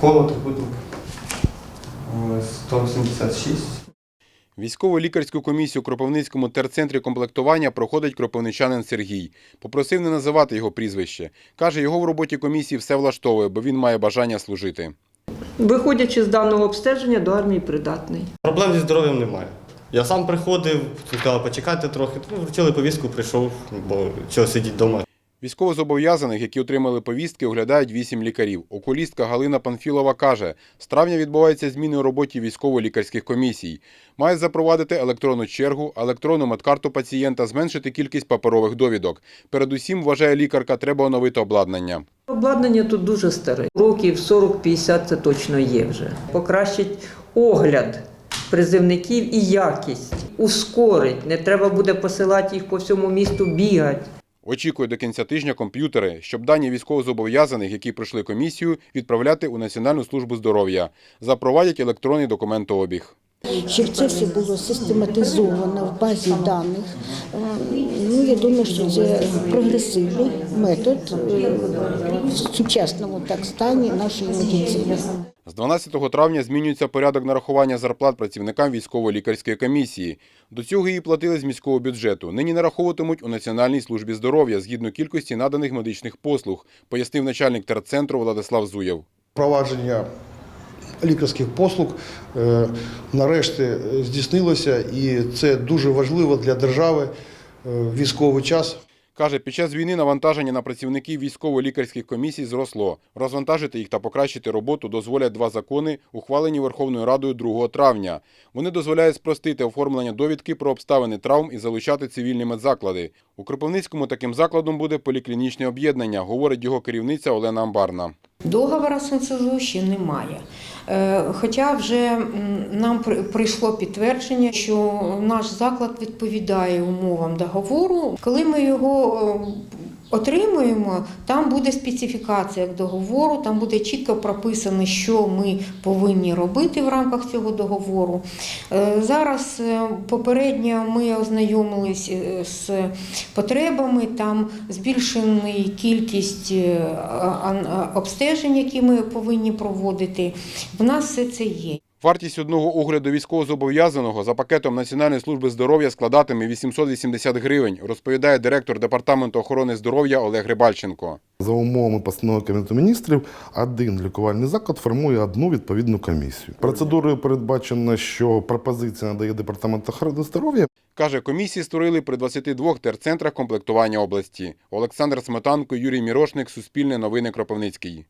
Коло трикутник е, 176. Військово-лікарську комісію у Кропивницькому терцентрі комплектування проходить кропивничанин Сергій. Попросив не називати його прізвище. Каже, його в роботі комісії все влаштовує, бо він має бажання служити. Виходячи з даного обстеження, до армії придатний. Проблем зі здоров'ям немає. Я сам приходив, сказали, почекайте трохи, ну, вручили повістку, прийшов, бо чого сидіти вдома. Військовозобов'язаних, які отримали повістки, оглядають вісім лікарів. Окулістка Галина Панфілова каже, з травня відбуваються зміни у роботі військово-лікарських комісій. Мають запровадити електронну чергу, електронну медкарту пацієнта, зменшити кількість паперових довідок. Передусім, вважає лікарка, треба оновити обладнання. Обладнання тут дуже старе. Років 40-50 це точно є вже. Покращить огляд призивників і якість, ускорить. Не треба буде посилати їх по всьому місту бігати. Очікує до кінця тижня комп'ютери, щоб дані військовозобов'язаних, які пройшли комісію, відправляти у Національну службу здоров'я. Запровадять електронний документообіг. щоб це все було систематизовано в базі даних. Е, Ну, я думаю, що це прогресивний метод е, в сучасному так стані нашої медицини. З 12 травня змінюється порядок нарахування зарплат працівникам військово-лікарської комісії. До цього її платили з міського бюджету. Нині нараховуватимуть у Національній службі здоров'я згідно кількості наданих медичних послуг, пояснив начальник терцентру Владислав Зуєв. Провадження лікарських послуг е, нарешті здійснилося, і це дуже важливо для держави е, військовий час. Каже, під час війни навантаження на працівників військово-лікарських комісій зросло. Розвантажити їх та покращити роботу дозволять два закони, ухвалені Верховною Радою 2 травня. Вони дозволяють спростити оформлення довідки про обставини травм і залучати цивільні медзаклади. У Кропивницькому таким закладом буде поліклінічне об'єднання, говорить його керівниця Олена Амбарна. Договора з ще немає. Е, Хоча вже нам прийшло підтвердження, що наш заклад відповідає умовам договору. Коли ми його е, отримуємо, там буде специфікація договору, там буде чітко прописано, що ми повинні робити в рамках цього договору. Е, Зараз е, попередньо ми ознайомились е, з потребами, там збільшена кількість обстежень, які ми повинні проводити. В нас все це є. Вартість одного огляду військовозобов'язаного за пакетом Національної служби здоров'я складатиме 880 гривень, розповідає директор департаменту охорони здоров'я Олег Рибальченко. За умовами постанови Кабінету міністрів, один лікувальний заклад формує одну відповідну комісію. Процедурою передбачено, що пропозиція надає департамент охорони здоров'я. Каже, комісії створили при 22 терцентрах комплектування області. Олександр Сметанко, Юрій Мірошник, Суспільне новини Кропивницький.